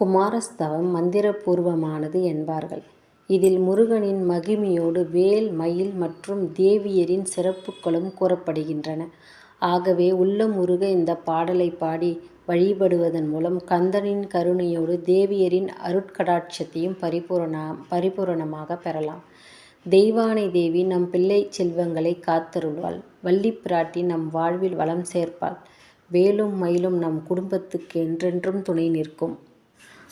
குமாரஸ்தவம் மந்திரபூர்வமானது என்பார்கள். இதில் முருகனின் மகிமையோடு வேல் மயில் மற்றும் தேவியரின் சிறப்புகளும் கூறப்படுகின்றன. ஆகவே உள்ளம் உருக இந்தப் பாடலைப் பாடி வழிபடுவதன் மூலம் கந்தனின் கருணையோடு தேவியரின் அருட்கடாட்சத்தையும் பரிபூரணமாகப் பெறலாம். தெய்வானை தேவி நம் பிள்ளைச் செல்வங்களை காத்தருள்வாள். வள்ளிப்பிராட்டி நம் வாழ்வில் வளம் சேர்ப்பாள். வேலும் மயிலும் நம் குடும்பத்துக்கு என்றென்றும் துணை நிற்கும்.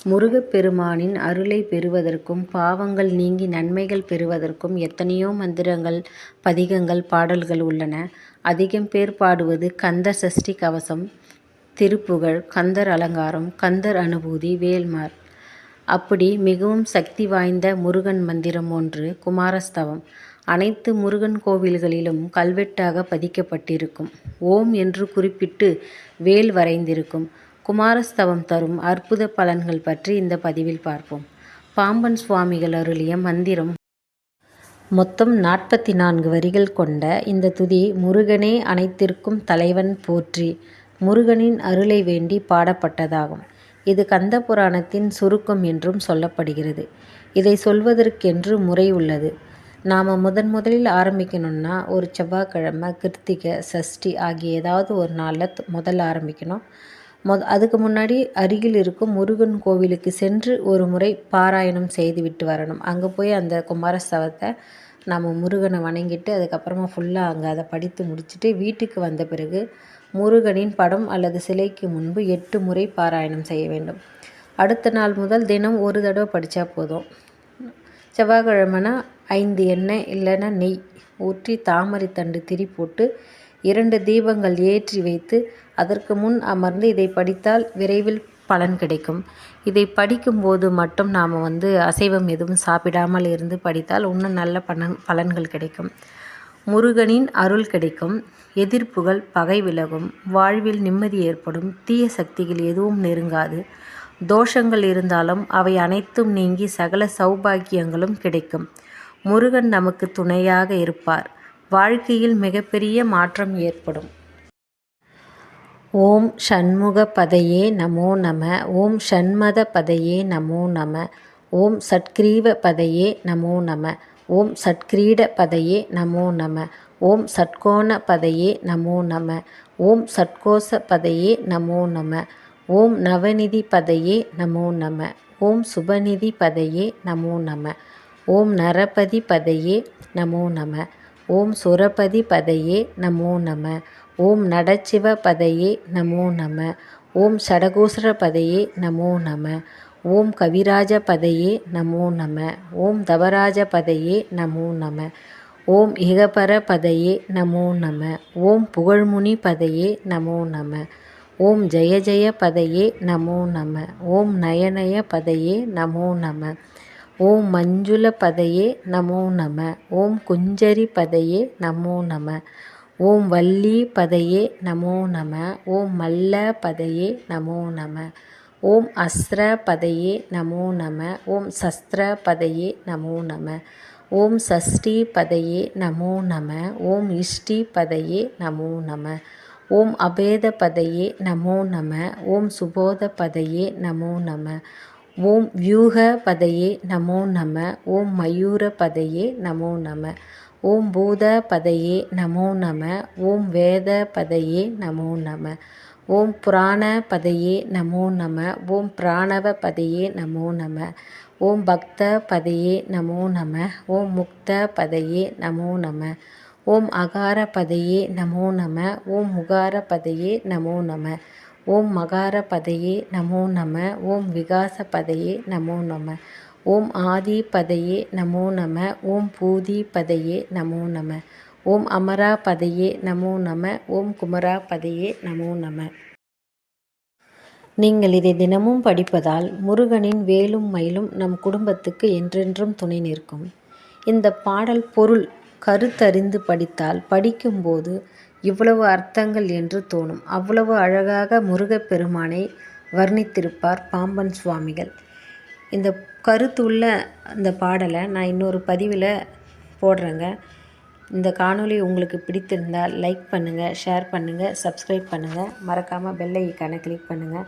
முருகப்பெருமானின் அருளைப் பெறுவதற்கும் பாவங்கள் நீங்கி நன்மைகள் பெறுவதற்கும் எத்தனையோ மந்திரங்கள் பதிகங்கள் பாடல்கள் உள்ளன. அதிகம் பேர் பாடுவது கந்த சஷ்டி கவசம் திருப்புகழ் கந்தர் அலங்காரம் கந்தர் அனுபூதி வேல்மார் அப்படி மிகவும் சக்தி வாய்ந்த முருகன் மந்திரம் ஒன்று குமாரஸ்தவம். அனைத்து முருகன் கோவில்களிலும் கல்வெட்டாக பதிக்கப்பட்டிருக்கும். ஓம் என்று குறிப்பிட்டு வேல் வரைந்திருக்கும். குமாரஸ்தவம் தரும் அற்புத பலன்கள் பற்றி இந்த பதிவில் பார்ப்போம். பாம்பன் சுவாமிகள் அருளிய மந்திரம். மொத்தம் நாற்பத்தி நான்கு வரிகள் கொண்ட இந்த துதி முருகனே அனைத்திற்கும் தலைவன் போற்றி முருகனின் அருளை வேண்டி பாடப்பட்டதாகும். இது கந்த புராணத்தின் சுருக்கம் என்றும் சொல்லப்படுகிறது. இதை சொல்வதற்கென்று முறை உள்ளது. நாம் முதன் முதலில் ஆரம்பிக்கணும்னா ஒரு செவ்வாய்க்கிழமை கிருத்திகை சஷ்டி ஆகிய ஏதாவது ஒரு நாளில் முதல்ல ஆரம்பிக்கணும். அதுக்கு முன்னாடி அருகில் இருக்கும் முருகன் கோவிலுக்கு சென்று ஒரு முறை பாராயணம் செய்துவிட்டு வரணும். அங்கே போய் அந்த குமாரஸ்தவத்தை நம்ம முருகனை வணங்கிட்டு அதுக்கப்புறமா ஃபுல்லாக அங்கே அதை படித்து முடிச்சுட்டு வீட்டுக்கு வந்த பிறகு முருகனின் படம் அல்லது சிலைக்கு முன்பு எட்டு முறை பாராயணம் செய்ய வேண்டும். அடுத்த நாள் முதல் தினம் ஒரு தடவை படித்தா போதும். செவ்வாய்க்கிழமைனா ஐந்து எண்ணெய் இல்லைன்னா நெய் ஊற்றி தாமரை தண்டு திரி போட்டு இரண்டு தீபங்கள் ஏற்றி வைத்து அதற்கு முன் அமர்ந்து இதை படித்தால் விரைவில் பலன் கிடைக்கும். இதை படிக்கும்போது மட்டும் நாம் வந்து அசைவம் எதுவும் சாப்பிடாமல் இருந்து படித்தால் இன்னும் நல்ல பலன் பலன்கள் கிடைக்கும். முருகனின் அருள் கிடைக்கும். எதிர்ப்புகள் பகை விலகும். வாழ்வில் நிம்மதி ஏற்படும். தீய சக்திகள் எதுவும் நெருங்காது. தோஷங்கள் இருந்தாலும் அவை அனைத்தும் நீங்கி சகல சௌபாக்கியங்களும் கிடைக்கும். முருகன் நமக்கு துணையாக இருப்பார். வாழ்க்கையில் மிகப்பெரிய மாற்றம் ஏற்படும். ஓம் ஷண்முகபதயே நமோ நம ஓம் ஷண்மத பதையே நமோ நம ஓம் ஷட்கிரீவபதயே நமோ நம ஓம் ஷட்கிரீடபதயே நமோ நம ஓம் ஷட்கோணபதயே நமோ நம ஓம் ஷட்கோசபதயே நமோ நம ஓம் நவநிதி பதையே நமோ நம ஓம் சுபநிதி பதையே நமோ நம ஓம் நரபதி பதையே நமோ நம ஓம் சுரபதி பதையே நமோ நம. ஓம் நடசிவபதயே நமோ நம. ஓம் ஷடகோசரபதயே நமோ நம. ஓம் கவிராஜபதயே நமோ நம. ஓம் தவராஜபதயே நமோ நம. ஓம் இகபரபதயே நமோ நம. ஓம் புகழ்முனிபதயே நமோ நம. ஓம் ஜெயஜெயபதயே நமோ நம. ஓம் நயநயபதயே நமோ நம. ஓம் மஞ்சுள பதையே நமோ நம ஓம் குஞ்சரி பதையே நமோ நம ஓம் வள்ளி பதையே நமோ நம ஓம் மல்ல பதையே நமோ நம ஓம் அஸ்ர பதையே நமோ நம ஓம் சஸ்திர பதையே நமோ நம ஓம் சஷ்டி பதையே நமோ நம ஓம் இஷ்டி பதையே நமோ நம ஓம் அபேத பதையே நமோ நம ஓம் சுபோத பதையே நமோ நம ஓம் வியூக பதையே நமோ நம ஓம் மயூர பதையே நமோ நம ஓம் பூத பதையே நமோ நம ஓம் வேத பதையே நமோ நம ஓம் புராண பதையே நமோ நம ஓம் பிராணவ பதையே நமோ நம ஓம் பக்த பதையே நமோ நம ஓம் முக்த பதையே நமோ நம ஓம் அகார பதையே நமோ நம ஓம் முகார பதையே நமோ நம ஓம் மகார பதையே நமோ நம ஓம் விகாச பதையே நமோ நம ஓம் ஆதி பதையே நமோ நம ஓம் பூதி பதையே நமோ நம ஓம் அமரா பதையே நமோ நம ஓம் குமரா பதையே நமோ நம. நீங்கள் இதை தினமும் படிப்பதால் முருகனின் வேலும் மயிலும் நம் குடும்பத்துக்கு என்றென்றும் துணை நிற்கும். இந்த பாடல் பொருள் கருத்தறிந்து படித்தால் படிக்கும்போது இவ்வளவு அர்த்தங்கள் என்று தோணும். அவ்வளவு அழகாக முருகப்பெருமானை வர்ணித்திருப்பார் பாம்பன் சுவாமிகள். இந்த கருத்து உள்ள இந்தப் பாடலை நான் இன்னொரு பதிவில் போடுறேங்க. இந்த காணொலி உங்களுக்கு பிடித்திருந்தால் லைக் பண்ணுங்கள் ஷேர் பண்ணுங்கள் சப்ஸ்கிரைப் பண்ணுங்கள் மறக்காமல் பெல் ஐக்கானை கிளிக் பண்ணுங்கள்